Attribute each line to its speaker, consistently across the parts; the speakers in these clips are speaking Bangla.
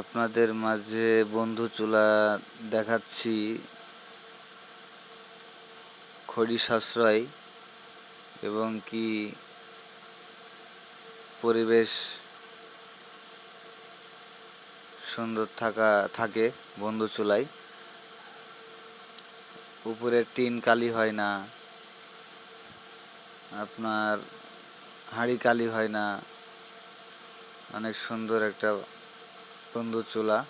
Speaker 1: আপনাদের মাঝে বন্ধু চুলা দেখাচ্ছি খড়ি সাশ্রয় এবং কি পরিবেশ সুন্দর থাকা, থাকে বন্ধু চুলায়। উপরে টিন কালি হয় না, আপনার হাঁড়ি কালি হয় না। অনেক সুন্দর একটা বন্ধু চুলা।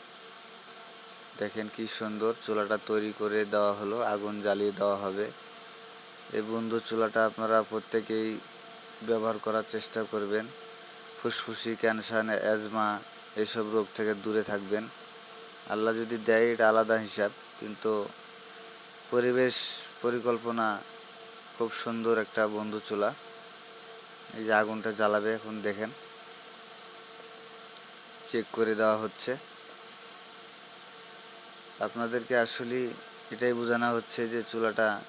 Speaker 1: দেখেন কি সুন্দর চুলাটা তৈরি করে দেওয়া হলো, আগুন জ্বালিয়ে দেওয়া হবে। এই বন্ধু চুলাটা আপনারা প্রত্যেকেই ব্যবহার করার চেষ্টা করবেন। ফুসফুসি, ক্যান্সার, অ্যাজমা এইসব রোগ থেকে দূরে থাকবেন। আল্লাহ যদি দেয়, এটা আলাদা হিসাব, কিন্তু পরিবেশ পরিকল্পনা খুব সুন্দর একটা বন্ধু চুলা। এই যে আগুনটা জ্বালাবে, এখন দেখেন। চেক করে দেওয়া হচ্ছে। আপনাদেরকে আসলে এটাই বোঝানো হচ্ছে যে চুলাটা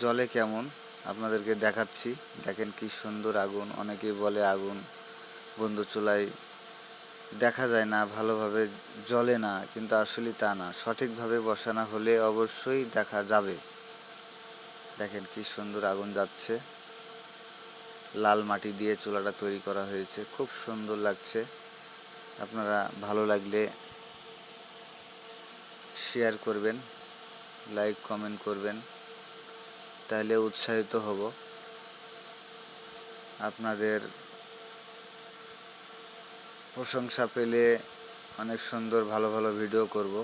Speaker 1: জলে কেমন। আপনাদেরকে দেখাচ্ছি। দেখেন কি সুন্দর আগুন। অনেকেই বলে আগুন বন্ধু চুলায় দেখা যায় না, ভালোভাবে জ্বলে না, কিন্তু আসলে তা না। সঠিকভাবে বসানো হলে অবশ্যই দেখা যাবে। দেখেন কি সুন্দর আগুন যাচ্ছে। লাল মাটি দিয়ে চুলাটা তৈরি করা হয়েছে। খুব সুন্দর লাগছে। আপনারা ভালো লাগলে শেয়ার করবেন লাইক কমেন্ট করবেন, তাহলে উৎসাহিত হব। আপনাদের প্রশংসা পেলে অনেক সুন্দর ভালো ভালো ভিডিও করব।